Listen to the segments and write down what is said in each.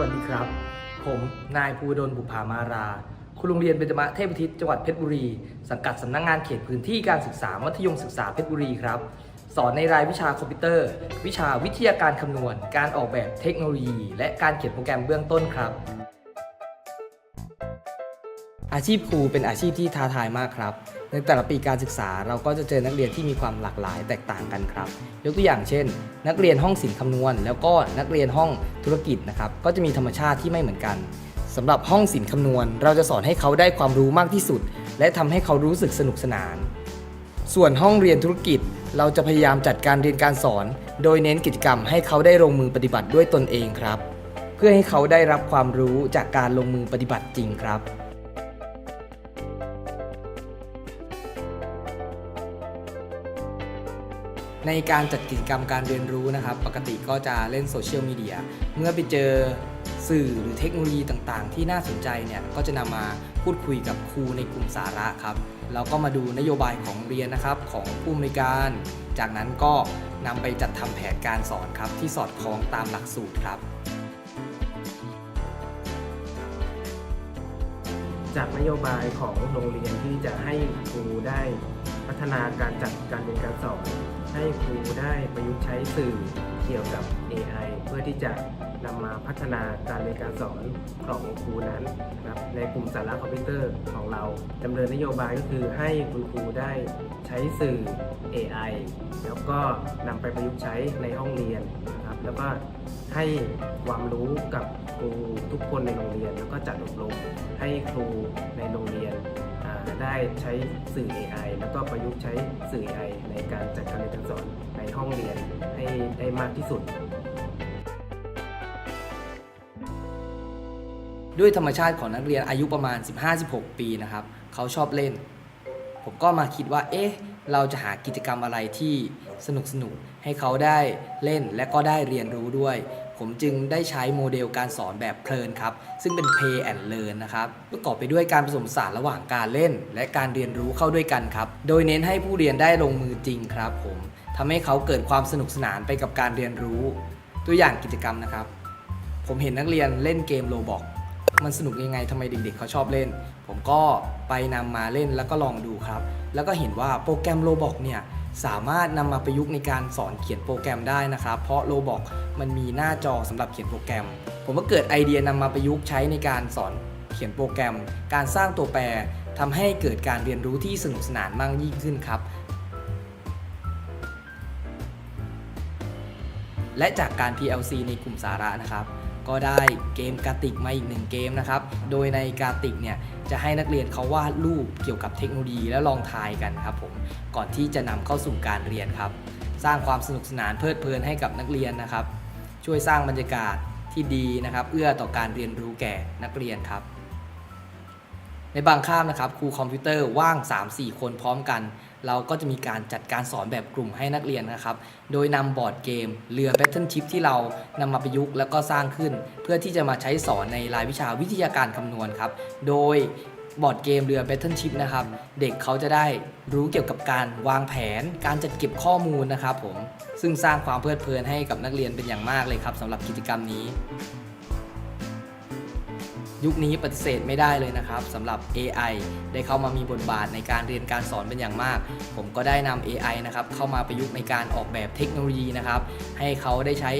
วัสดีครับ ผมนายภูวดลบุภามารา คุณโรงเรียนเบญจมะเทพวิทิศจังหวัดเพชรบุรี สังกัดสำนักงงานเขตพื้นที่การศึกษามัธยมศึกษาเพชรบุรีครับ สอนในรายวิชาคอมพิวเตอร์ วิชาวิทยาการคำนวณ การออกแบบเทคโนโลยี และการเขียนโปรแกรมเบื้องต้นครับ อาชีพครูเป็นอาชีพที่ท้าทายมากครับ ในแต่ละปีการศึกษาเราก็จะเจอนักเรียนที่มีความหลากหลายแตกต่างกันครับ ยกตัวอย่างเช่น นักเรียนห้องศิลป์คำนวณ แล้วก็นักเรียนห้องธุรกิจนะครับก็จะมีธรรมชาติที่ไม่เหมือนกันสำหรับห้องศิลป์คำนวณ เราจะสอนให้เขาได้ความรู้มากที่สุด และทำให้เขารู้สึกสนุกสนาน ส่วนห้องเรียนธุรกิจ เราจะพยายามจัดการเรียนการสอน โดยเน้นกิจกรรมให้เขาได้ลงมือปฏิบัติด้วยตนเองครับ เพื่อให้เขาได้รับความรู้จากการลงมือปฏิบัติจริงครับ ในการจัดกิจกรรมการเรียนรู้นะครับ ปกติก็จะเล่นโซเชียลมีเดียเมื่อไปเจอสื่อหรือเทคโนโลยีต่างๆ ที่น่าสนใจเนี่ยก็จะนำมาพูดคุยกับครูในกลุ่มสาระครับเราก็มาดูนโยบายของเรียนนะครับของผู้อำนวยการ จากนั้นก็นำไปจัดทำแผนการสอนครับที่สอดคล้องตามหลักสูตรครับ จากนโยบายของโรงเรียนที่จะให้ครูได้ พัฒนาการจัดการเรียนการสอนให้ครูได้ประยุกต์ใช้สื่อเกี่ยวกับ AI เพื่อที่จะนำมาพัฒนาการเรียนการสอนของครูนั้นนะครับในกลุ่มสาระคอมพิวเตอร์ของเราดำเนินนโยบายก็คือให้คุณครูได้ใช้สื่อ AI แล้วก็นำไปประยุกต์ใช้ในห้องเรียนนะครับแล้วก็ให้ความรู้กับครูทุกคนในโรงเรียน แล้วก็จัดอบรมให้ครูในโรงเรียน ได้ใช้สื่อ AI แล้วก็ประยุกต์ใช้สื่อ AI ในการจัดการเรียนการสอนในห้องเรียนให้ได้มากที่สุด ด้วยธรรมชาติของนักเรียนอายุประมาณ 15-16 ปีนะครับ เขาชอบเล่น ผมก็มาคิดว่า เอ๊ะ เราจะหากิจกรรมอะไรที่สนุกสนุกให้เขาได้เล่นและก็ได้เรียนรู้ด้วย ผมจึงได้ใช้โมเดลการสอนแบบเพลินครับ ซึ่งเป็น Play and Learn นะครับ ประกอบไปด้วยการผสมผสานระหว่างการเล่น และการเรียนรู้เข้าด้วยกันครับ โดยเน้นให้ผู้เรียนได้ลงมือจริงครับ ผมทำให้เขาเกิดความสนุกสนานไปกับการเรียนรู้ ตัวอย่างกิจกรรมนะครับ ผมเห็นนักเรียนเล่นเกมโลบอกมันสนุกยังไงทำไมเด็กๆเขาชอบเล่น ผมก็ไปนำมาเล่นแล้วก็ลองดูครับ แล้วก็เห็นว่าโปรแกรมโลบอกเนี่ย สามารถนำมาประยุกต์ในการสอนเขียนโปรแกรมได้นะครับ เพราะโลบอกมันมีหน้าจอสำหรับเขียนโปรแกรม ผมก็เกิดไอเดียนำมาประยุกต์ใช้ในการสอนเขียนโปรแกรม การสร้างตัวแปรทำให้เกิดการเรียนรู้ที่สนุกสนานมากยิ่งขึ้นครับ และจากการ PLC ในกลุ่มสาระนะครับ ก็ได้เกมกาติกมาอีกหนึ่งเกมนะครับ โดยในกาติกเนี่ยจะให้นักเรียนเขาวาดรูปเกี่ยวกับเทคโนโลยีแล้วลองทายกันครับผม ก่อนที่จะนำเข้าสู่การเรียนครับ สร้างความสนุกสนานเพลิดเพลินให้กับนักเรียนนะครับ ช่วยสร้างบรรยากาศที่ดีนะครับ เอื้อต่อการเรียนรู้แก่นักเรียนครับ ในบางคาบนะครับครูคอมพิวเตอร์ว่าง 3-4 คนพร้อมกัน เราก็จะมีการจัดการสอนแบบกลุ่มให้นักเรียนนะครับ โดยนำบอร์ดเกม เรือ Battle Chip ที่เรานำมาประยุกต์แล้วก็สร้างขึ้น เพื่อที่จะมาใช้สอนในรายวิชาวิทยาการคำนวณครับ โดยบอร์ดเกมเรือ Battle Chip นะครับ เด็กเขาจะได้รู้เกี่ยวกับการวางแผน การจัดเก็บข้อมูลนะครับผมซึ่งสร้างความเพลิดเพลินให้กับนักเรียนเป็นอย่างมากเลยครับสำหรับกิจกรรมนี้ ยุคนี้ปฏิเสธไม่ได้เลยนะครับสำหรับ AI ได้เข้ามามีบทบาทในการเรียนการสอนเป็นอย่างมาก ผมก็ได้นำ AI นะครับเข้ามาประยุกต์ในการออกแบบเทคโนโลยีนะครับให้เขาได้ใช้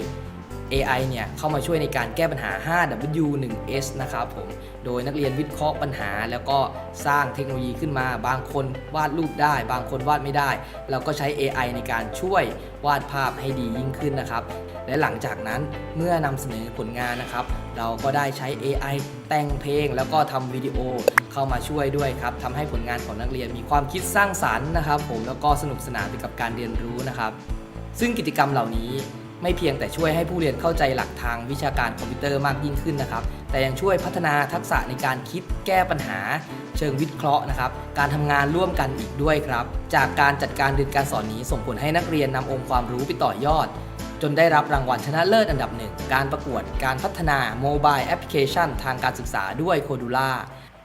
AI เนี่ยเข้ามาช่วยในการแก้ปัญหา 5W1S นะครับผม โดยนักเรียนวิเคราะห์ปัญหา แล้วก็สร้างเทคโนโลยีขึ้นมา บางคนวาดรูปได้ บางคนวาดไม่ได้ เราก็ใช้ AI ในการช่วยวาดภาพให้ดียิ่งขึ้นนะครับ และหลังจากนั้นเมื่อนำเสนอผลงานนะครับ เราก็ได้ใช้ AI แต่งเพลง แล้วก็ทำวิดีโอเข้ามาช่วยด้วยครับทำให้ผลงานของนักเรียนมีความคิดสร้างสารรค์นะครับ ผมแล้วก็สนุกสนานไปกับการเรียนรู้นะครับ ซึ่งกิจกรรมเหล่านี้ ไม่เพียงแต่ช่วยให้ผู้เรียนเข้าใจหลักทางวิชาการคอมพิวเตอร์มากยิ่งขึ้นนะครับ แต่ยังช่วยพัฒนาทักษะในการคิดแก้ปัญหา เชิงวิเคราะห์นะครับ การทำงานร่วมกันอีกด้วยครับ จากการจัดการเรียนการสอนนี้ส่งผลให้นักเรียนนำองค์ความรู้ไปต่อยอด จนได้รับรางวัลชนะเลิศอันดับหนึ่งการประกวดการพัฒนาโมบายแอปพลิเคชันทางการศึกษาด้วยโคดูล่า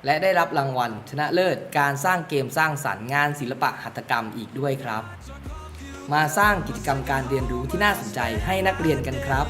และได้รับรางวัลชนะเลิศการสร้างเกมสร้างสรรค์งานศิลปะหัตถกรรมอีกด้วยครับ มาสร้างกิจกรรมการเรียนรู้ที่น่าสนใจให้นักเรียนกันครับ